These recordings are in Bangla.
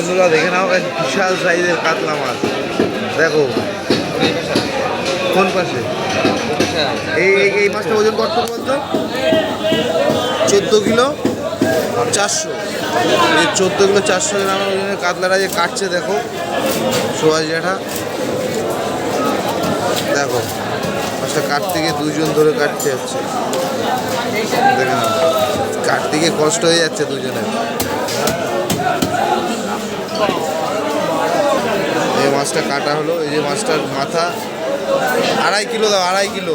বন্ধুরা, দেখে নাও বিশাল সাইজের কাতলা মাছ। দেখো, কোন পাশে? এই, এই- মাছটা ওজন কত বলতো? চোদ্দ কিলো, চারশো। এই চোদ্দ কিলো, চারশো গ্রাম ওজনের কাতলাটা যে কাটছে, দেখো সোহাজ জ্যাঠা। দেখো, মাছটা কাটতে গিয়ে দুজন ধরে কাটতে যাচ্ছে দেখে নাও, কাটতে গিয়ে কষ্ট হয়ে যাচ্ছে দুজনের। এই মাছটা কাটা হলো, এই যে মাছটার মাথা। আড়াই কিলো দাও, আড়াই কিলো।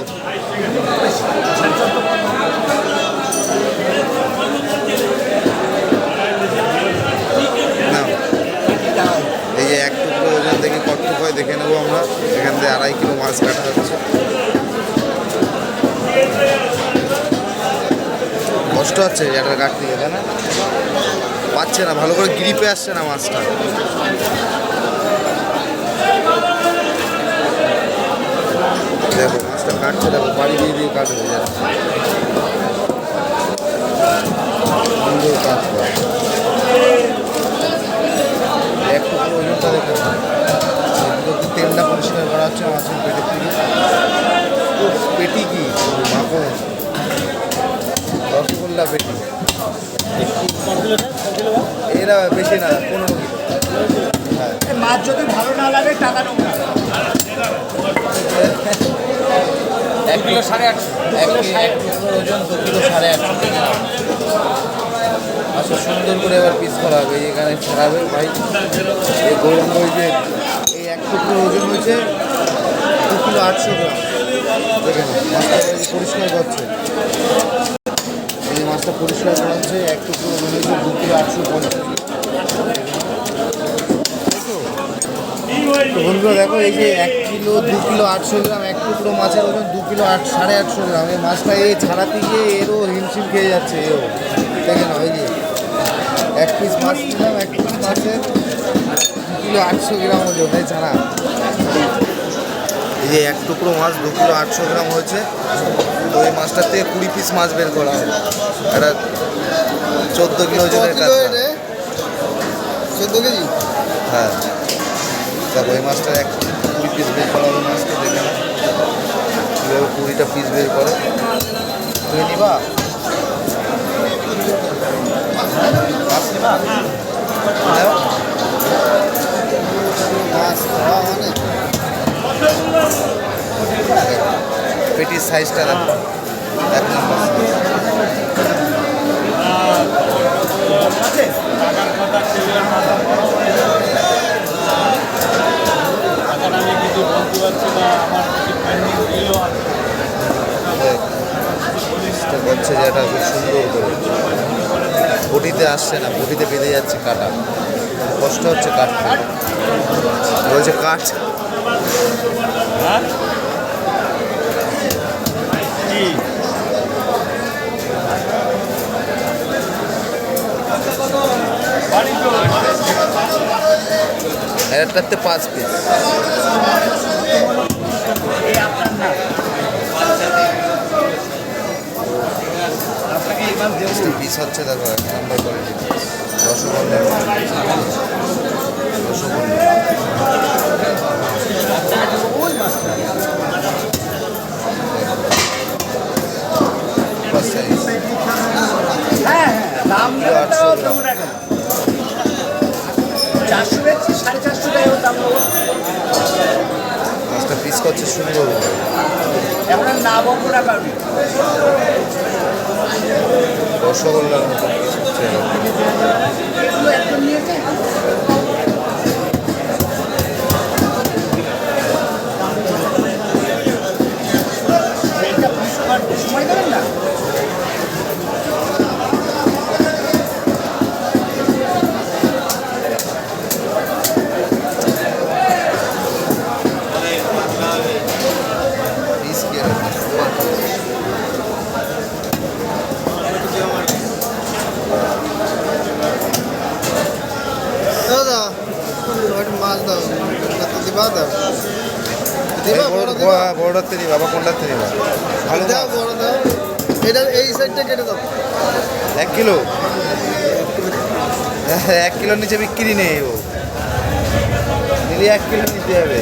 এই যে এক টুকরো ওজন দেখে কত হয় দেখে নেব আমরা। এখান থেকে আড়াই কিলো মাছ কাটা হচ্ছে। কষ্ট হচ্ছে যেটা কাটতে গেলে না? পাচ্ছে না, ভালো করে গ্রিপে আসছে না মাছটা। দেখো, মাছটা কাটছে, দেখো, বাড়ি দিয়ে দিয়ে কাটবে যারা সুন্দর কাটবে একটু করে তেলটা পরিষ্কার করা হচ্ছে মাছের পেটের থেকে পেটি কি? মাখন। রসগোল্লা পেটি। এরা বেশি না পনেরো কিলো। হ্যাঁ। মাছ যদি ভালো না লাগে টাকা এক কিলো সাড়ে আটশো। এক কিলো এক ওজন দু কিলো সাড়ে আটশো। টাকা আচ্ছা সুন্দর করে এবার পিস করা হবে এখানে ছাড়াবে ভাই। এই ওই যে এই এক টুকরো ওজন হয়েছে দু কিলো আটশো গ্রাম। দেখে না মাছটা এই যে পরিষ্কার করছে। মাছটা পরিষ্কার করা হচ্ছে এক টুকরো হয়েছে দু কিলো আটশো বন্ধুরা দেখো, এই যে এক কিলো, দু কিলো আটশো গ্রাম, এক টুকরো মাছের ওজন দু কিলো আট, সাড়ে আটশো গ্রাম। এই মাছটা এই ছাড়াতে গিয়ে এরও হিমশিম খেয়ে যাচ্ছে, এও। দেখে নাও, এই যে। এক পিস মাছ নিলাম এক পিস মাছের দু কিলো আটশো গ্রাম ওজন, এই ছাড়া। এই যে এক টুকরো মাছ দু কিলো আটশো গ্রাম হয়েছে। তো এই মাছটার থেকে কুড়ি পিস মাছ বের করা হয়। এটা চোদ্দ কিলো ওজনের চোদ্দ কেজি? হ্যাঁ। দেখো এই মাছটা এক কুড়ি পিস বের করা হবে মাছটা দেখে কীভাবে কুড়িটা পিস বের করে। তুমি নিবা? মাছ নিবা? মাছ খাওয়া মানে পেটির সাইজটা দেখো। দেখ, চেষ্টা যেটা খুব সুন্দর করে। বটিতে আসছে না বটিতে বেঁধে যাচ্ছে কাটা। কষ্ট হচ্ছে কাটতে। বলছে কাট। একটাতে পাঁচ পিস পিস হচ্ছে দেখো এক নম্বর কোয়ালিটি রসগোল্লা। রসগোল্লা। হ্যাঁ হ্যাঁ দাম আটশো চারশো বেচছি সাড়ে চারশো টাকা দাম মাছটা পিস করছে সুন্দর। এখন না বলব না কারণ রসগোল্লার মতো পিস হচ্ছে এরকম। নিয়েছে দিবা দাও এই বড় বড়টার থেকে বাবা কোনটার থেকে নিবা? ভালো দাও। বড় দাও। এটা এই সাইডটা কেটে দাও। এক কিলো? এক কিলোর নিচে বিক্রি নেই ও। নিলে এক কিলো নিতে হবে।